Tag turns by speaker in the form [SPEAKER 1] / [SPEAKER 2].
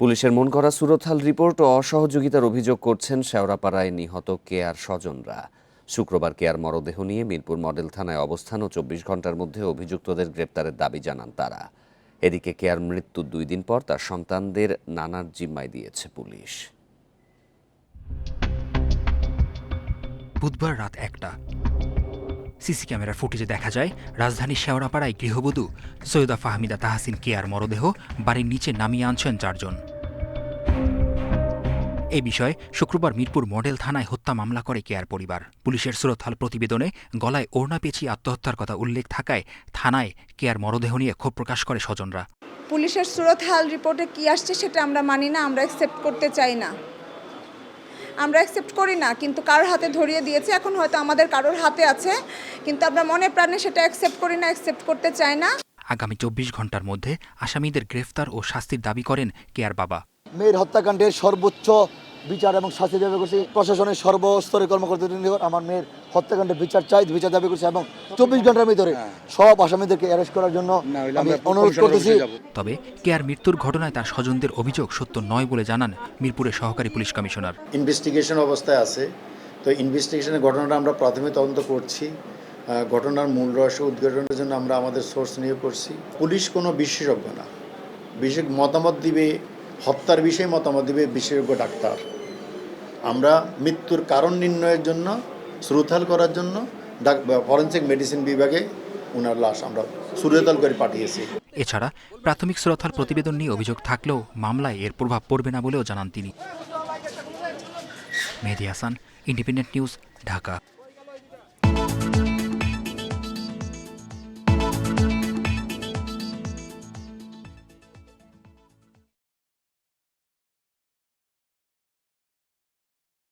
[SPEAKER 1] পুলিশের মন করা সুরতহাল রিপোর্ট ও অসহযোগিতার অভিযোগ করছেন শেওড়াপাড়ায় নিহত কেয়ার স্বজনরা। শুক্রবার কেয়ার মরদেহ নিয়ে মিরপুর মডেল থানায় অবস্থান ও চব্বিশ ঘণ্টার মধ্যে অভিযুক্তদের গ্রেপ্তারের দাবি জানান তারা। এদিকে কেয়ার মৃত্যুর দুই দিন পর তার সন্তানদের নানার জিম্মায় দিয়েছে পুলিশ।
[SPEAKER 2] বুধবার রাত একটা। সিসি ক্যামেরার ফুটেজে দেখা যায় রাজধানীর শেওড়াপাড়ায় গৃহবধূ সৈয়দা ফাহমিদা তাহাসিন কেয়ার মরদেহ বাড়ির নিচে নামিয়ে আনছেন চারজন। এ বিষয়ে শুক্রবার মিরপুর মডেল থানায় হত্যা মামলা করে কেয়ার পরিবার। পুলিশের সুরতহাল প্রতিবেদনে গলায় ওড়না পেঁচিয়ে আত্মহত্যার কথা উল্লেখ থাকায় থানায় কেয়ার মরদেহ নিয়ে ক্ষোভ প্রকাশ করে স্বজনরা।
[SPEAKER 3] পুলিশের সুরত হাল রিপোর্টে কি আসছে সেটা আমরা মানি না আমরা অ্যাকসেপ্ট করতে চাই না। আমরা অ্যাকসেপ্ট করি না কিন্তু কারোর হাতে ধরিয়ে দিয়েছে এখন হয়তো আমাদের কারোর হাতে আছে কিন্তু আমরা মনে প্রাণে সেটা অ্যাকসেপ্ট করি না অ্যাকসেপ্ট করতে চাই না।
[SPEAKER 2] আগামী চব্বিশ ঘণ্টার মধ্যে আসামিদের গ্রেফতার ও শাস্তির দাবি করেন কেয়ার বাবা।
[SPEAKER 4] মেয়ের হত্যাকাণ্ডের সর্বোচ্চ বিচার এবং শাস্তি দাবি করছি। প্রশাসনের সর্বস্তরের কর্মকর্তাদের নিকট আমার মেয়ের হত্যাকাণ্ডের বিচার চাই বিচার দাবি করছি এবং চব্বিশ ঘণ্টার ভিতরে সব আসামিদেরকে অ্যারেস্ট করার জন্য আমি অনুরোধ করতেছি।
[SPEAKER 2] তবে কেয়ার মৃত্যুর ঘটনায় তার স্বজনদের অভিযোগ সত্য নয় বলে জানান মিরপুরের সহকারী পুলিশ কমিশনার।
[SPEAKER 5] ইনভেস্টিগেশন অবস্থায় আছে। তো ইনভেস্টিগেশনের ঘটনাটা আমরা প্রাথমিক তদন্ত করছি। ঘটনার মূল রহস্য উদ্ঘাটনের জন্য আমরা আমাদের সোর্স নিয়োগ করছি। পুলিশ কোনো বিশেষজ্ঞ না। বিশেষ মতামত দিবে হত্যার বিষয়ে মতামত দেবে বিশেষজ্ঞ ডাক্তার। আমরা মৃত্যুর কারণ নির্ণয়ের জন্য শ্রুতাল করার জন্য ফরেন্সিক মেডিসিন বিভাগে ওনার লাশ আমরা শ্রুতাল করে পাঠিয়েছি।
[SPEAKER 2] এছাড়া প্রাথমিক সুরতহাল প্রতিবেদন নিয়ে অভিযোগ থাকলেও মামলায় এর প্রভাব পড়বে না বলেও জানান তিনি। Mehedi Hasan independent news Dhaka.